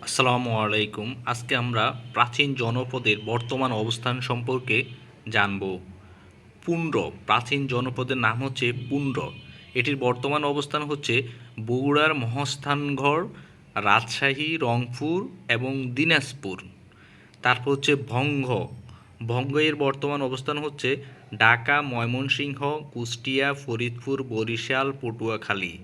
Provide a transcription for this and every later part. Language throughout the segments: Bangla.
আসসালামু আলাইকুম। আজকে আমরা প্রাচীন জনপদের বর্তমান অবস্থান সম্পর্কে জানব। পুন্ড্র প্রাচীন জনপদের নাম হচ্ছে পুন্ড্র এটির বর্তমান অবস্থান হচ্ছে বগুড়ার মহাস্থানগড়, রাজশাহী, রংপুর এবং দিনাজপুর। তারপর হচ্ছে ভঙ্গ। ভঙ্গ এর বর্তমান অবস্থান হচ্ছে ঢাকা, ময়মনসিংহ, কুষ্টিয়া, ফরিদপুর, বরিশাল, পটুয়াখালী।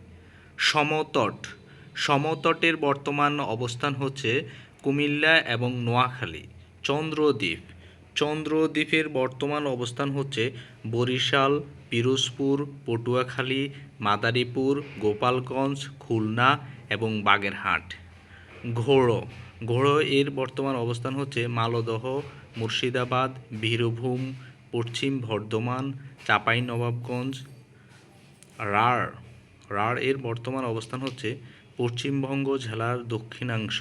সমতট। সমতটের বর্তমান অবস্থান হচ্ছে কুমিল্লা এবং নোয়াখালী, চন্দ্রদ্বীপ। চন্দ্রদ্বীপের বর্তমান অবস্থান হচ্ছে বরিশাল, পিরোজপুর, পটুয়াখালী, মাদারীপুর, গোপালগঞ্জ, খুলনা এবং বাগেরহাট। ঘোড়ো। ঘোড়ো এর বর্তমান অবস্থান হচ্ছে মালদহ, মুর্শিদাবাদ, বীরভূম, পশ্চিম বর্ধমান, চাঁপাইনবাবগঞ্জ, রাঢ়। রাঢ় এর বর্তমান অবস্থান হচ্ছে পশ্চিমবঙ্গ জেলার দক্ষিণাংশ।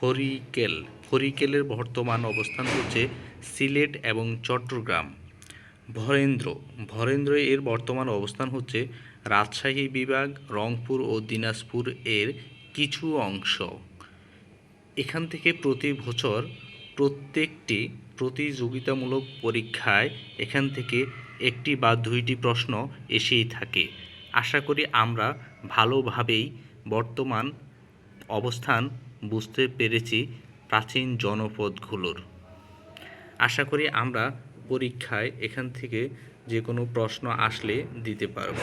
হরিকেল, হরিকেলের বর্তমান অবস্থান হচ্ছে সিলেট এবং চট্টগ্রাম। ভরেন্দ্র ভরেন্দ্র এর বর্তমান অবস্থান হচ্ছে রাজশাহী বিভাগ, রংপুর ও দিনাজপুর এর কিছু অংশ। এখান থেকে প্রতি বছর প্রত্যেকটি প্রতিযোগিতামূলক পরীক্ষায় এখান থেকে একটি বা দুইটি প্রশ্ন এসেই থাকে। আশা করি আমরা ভালোভাবেই বর্তমান অবস্থান বুঝতে পেরেছি প্রাচীন জনপদগুলোর। আশা করি আমরা পরীক্ষায় এখান থেকে যে কোনো প্রশ্ন আসলে দিতে পারব।